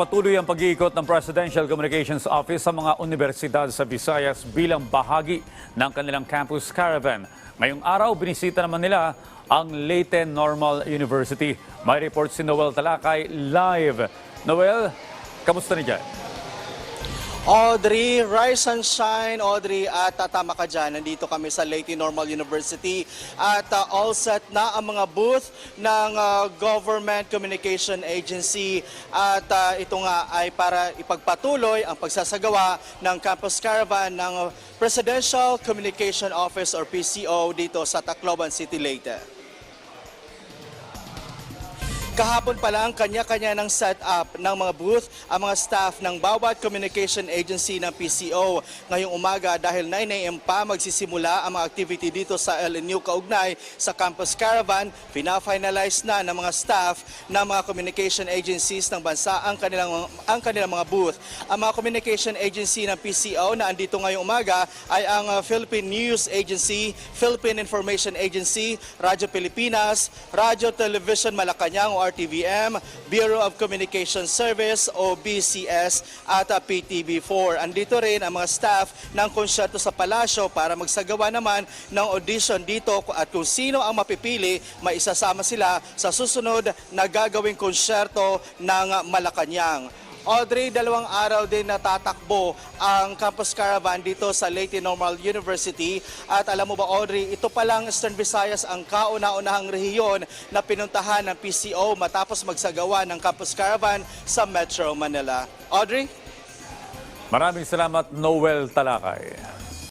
patuloy ang pag-iikot ng Presidential Communications Office sa mga universidad sa Visayas bilang bahagi ng kanilang campus caravan. Ngayong araw, binisita naman nila ang Leyte Normal University. May report si Noel Talakay live. Noel, kamusta ni? Audrey, rise and shine, Audrey, at uh, tama ka dyan. Nandito kami sa Leyte Normal University at uh, all set na ang mga booth ng uh, Government Communication Agency at uh, ito nga ay para ipagpatuloy ang pagsasagawa ng campus caravan ng Presidential Communication Office or PCO dito sa Tacloban City, Leyte. Kahapon pa lang, kanya-kanya ng setup ng mga booth ang mga staff ng bawat communication agency ng PCO. Ngayong umaga, dahil 9 a.m. pa magsisimula ang mga activity dito sa LNU kaugnay sa Campus Caravan, pina-finalize na ng mga staff ng mga communication agencies ng bansa ang kanilang, ang kanilang mga booth. Ang mga communication agency ng PCO na andito ngayong umaga ay ang uh, Philippine News Agency, Philippine Information Agency, Radyo Pilipinas, Radyo Television Malacanang o RTVM, Bureau of Communication Service o BCS at uh, PTV4. Andito rin ang mga staff ng konsyerto sa palasyo para magsagawa naman ng audition dito at kung sino ang mapipili, maisasama sila sa susunod na gagawing konsyerto ng Malacanang. Audrey, dalawang araw din natatakbo ang campus caravan dito sa Leyte Normal University. At alam mo ba Audrey, ito palang Eastern Visayas ang kauna-unahang rehiyon na pinuntahan ng PCO matapos magsagawa ng campus caravan sa Metro Manila. Audrey? Maraming salamat, Noel Talakay.